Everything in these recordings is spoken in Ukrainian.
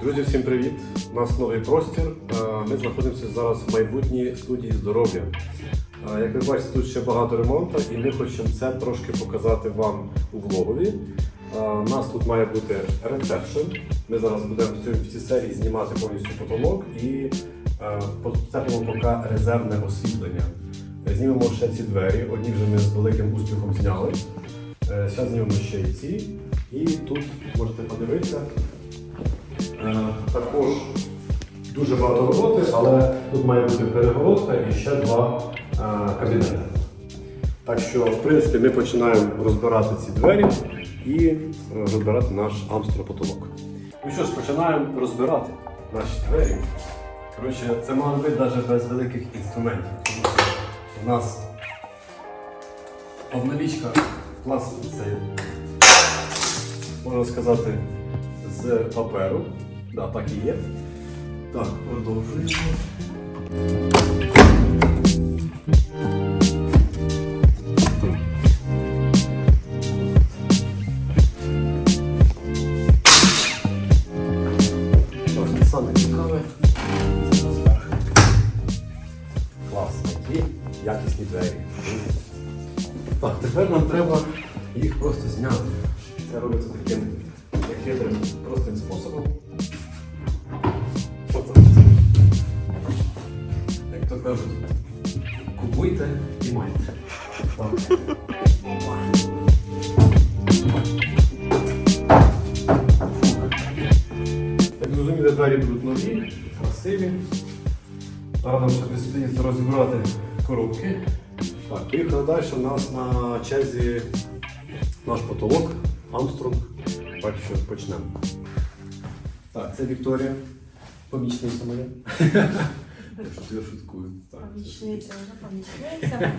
Друзі, всім привіт! У нас новий простір. Е, Ми знаходимося зараз в майбутній студії здоров'я. Е, Як ви бачите, тут ще багато ремонту, і ми хочемо це трошки показати вам у влогові. Е, У нас тут має бути рецепшн. Ми зараз будемо в цій- серії знімати повністю потолок і поцепимо поки резервне освітлення. Знімемо ще ці двері. Одні вже ми з великим успіхом зняли. Зараз знімемо ще й ці. І тут можете подивитися. Е, Також дуже багато роботи, але тут має бути перегородка і ще два е, кабінети. Так що, в принципі, ми починаємо розбирати ці двері і е, розбирати наш амстропотолок. Ну що ж, починаємо розбирати наші двері. Коротше, це має бути навіть без великих інструментів. Тому що у нас обналічка це можна сказати, з паперу. Да, так і є. Так, продовжуємо. Саме цікаве. Це розверх. Клас, які якісні двері. Так, тепер нам треба їх просто зняти. Це робиться таким як хитрим простим способом. То кажуть, купуйте і майте. Як зрозуміли, двері будуть нові, красиві. Зараз нам ще предстоїть розібрати коробки. Так, поїхали далі. У нас на черзі наш потолок Армстронг. Так що почнемо. Так, це Вікторія. Помічниця моя. Я шуткую. Помічниця, вже помічниця.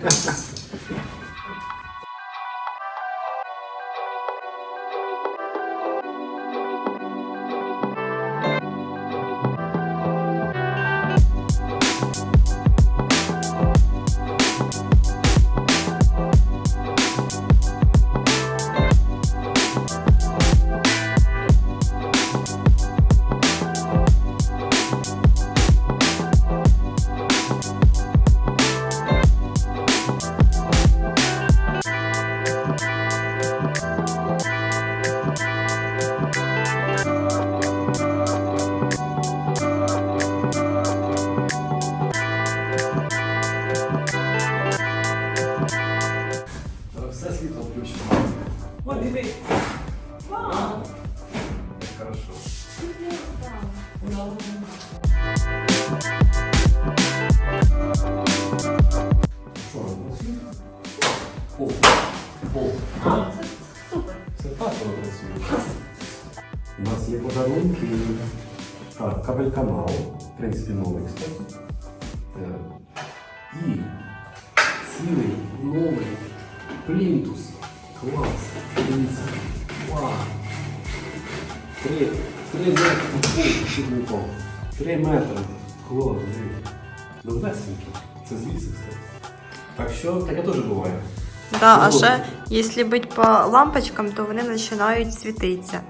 Це так працює. У нас є подарунки. Так, кабель канал. В принципі, новий, кстати. Е, І цілий новий плінтус. Клас. 3, 3 метри ну, щитником. 3 метри коло Ну весеньки. Це звідси все. Так що таке теж буває. Да, а ще, якщо бити по лампочкам, то вони починають світитися.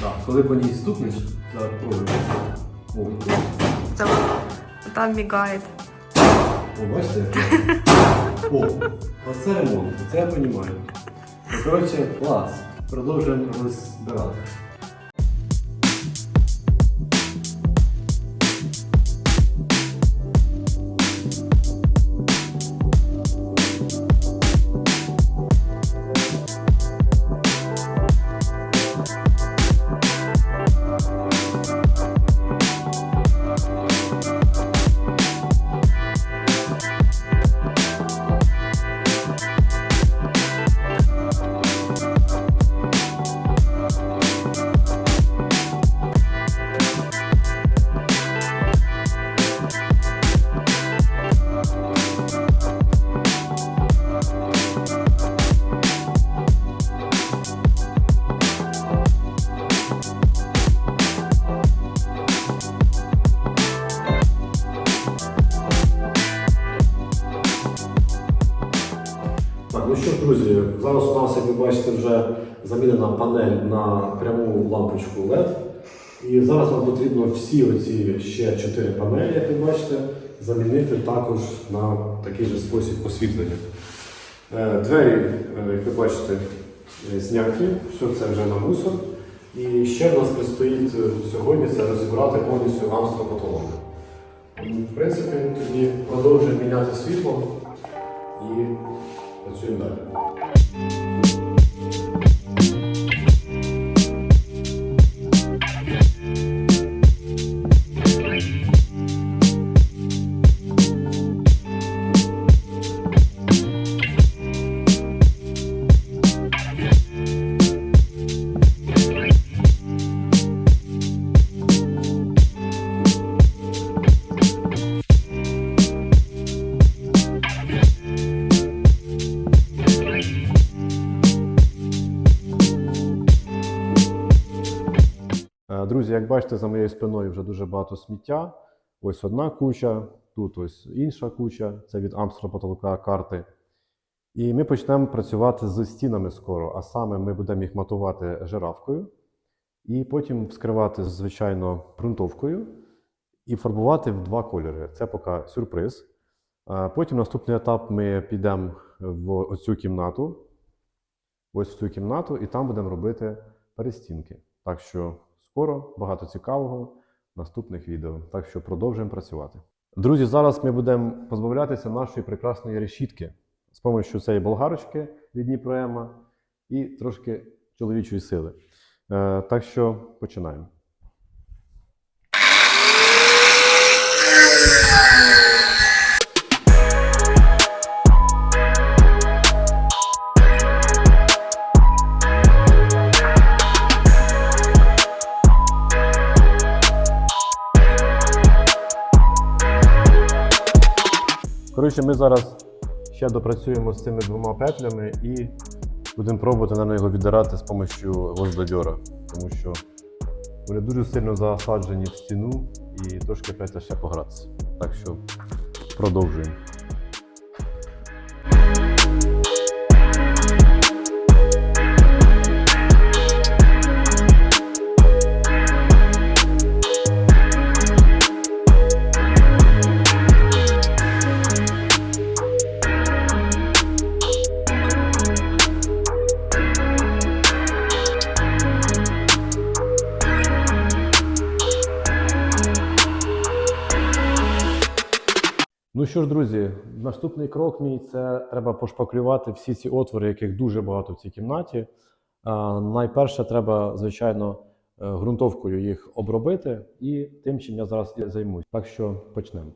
Да, коли по ній стукнеш, зараз пробуємо. Ну, це там мігає. О, бачите? О, оце ремонт, це я розумію. Ну, коротше, клас. Продовжуємо розбирати. Ви бачите, вже замінена панель на пряму лампочку LED. І зараз нам потрібно всі оці ще чотири панелі, як ви бачите, замінити також на такий же спосіб освітлення. Е, Двері, е, як ви бачите, е, зняті, все це вже на мусор. І ще в нас предстоїть сьогодні це розібрати повністю амстропотолок. В принципі, тоді продовжуємо міняти світло і працюємо далі. Друзі, як бачите, за моєю спиною вже дуже багато сміття. Ось одна куча, тут ось інша куча, це від Амстера потолка карти. І ми почнемо працювати з стінами скоро, а саме ми будемо їх матувати жирафкою, і потім вскривати, звичайно, ґрунтовкою і фарбувати в два кольори. Це поки сюрприз. Потім наступний етап ми підемо в оцю кімнату, ось в цю кімнату, і там будемо робити перестінки. Так що скоро багато цікавого в наступних відео. Так що продовжуємо працювати. Друзі, зараз ми будемо позбавлятися нашої прекрасної решітки з допомогою цієї болгарочки від Дніпроема і трошки чоловічої сили. Е, так що починаємо. Коротше, ми зараз ще допрацюємо з цими двома петлями і будемо пробувати на його віддирати з допомогою гвоздодьора, тому що вони дуже сильно засаджені в стіну і трошки петля ще погратися. Так що продовжуємо. Ну що ж, друзі, наступний крок мій це треба пошпаклювати всі ці отвори, яких дуже багато в цій кімнаті. А, найперше, треба, звичайно, е, ґрунтовкою їх обробити, і тим, чим я зараз і займусь. Так що почнемо.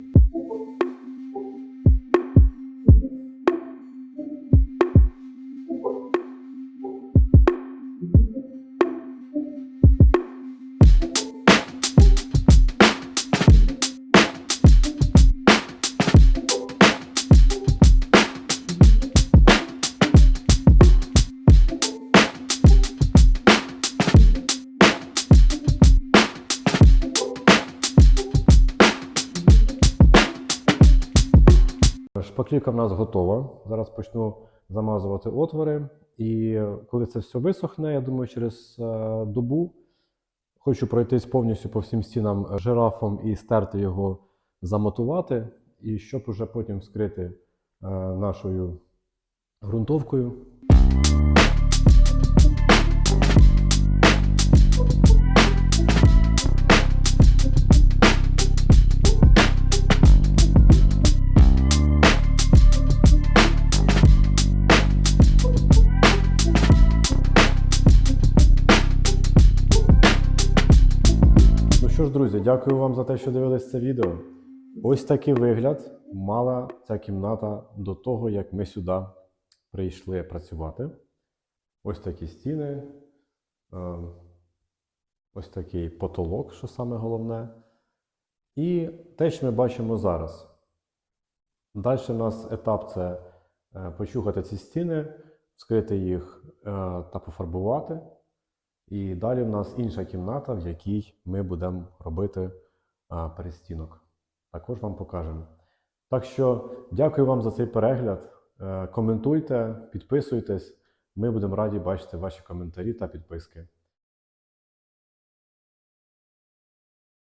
Шпаклівка в нас готова. Зараз почну замазувати отвори. І коли це все висохне, я думаю, через е, добу хочу пройтись повністю по всім стінам жирафом і стерти його, замотувати, і щоб уже потім вскрити е, нашою ґрунтовкою. Дякую вам за те, що дивились це відео. Ось такий вигляд мала ця кімната до того, як ми сюди прийшли працювати. Ось такі стіни, е, ось такий потолок, що саме головне. І те, що ми бачимо зараз. Далі у нас етап це е, почухати ці стіни, вскрити їх е, та пофарбувати. І далі в нас інша кімната, в якій ми будемо робити перестінок. Також вам покажемо. Так що дякую вам за цей перегляд. Е, Коментуйте, підписуйтесь. Ми будемо раді бачити ваші коментарі та підписки.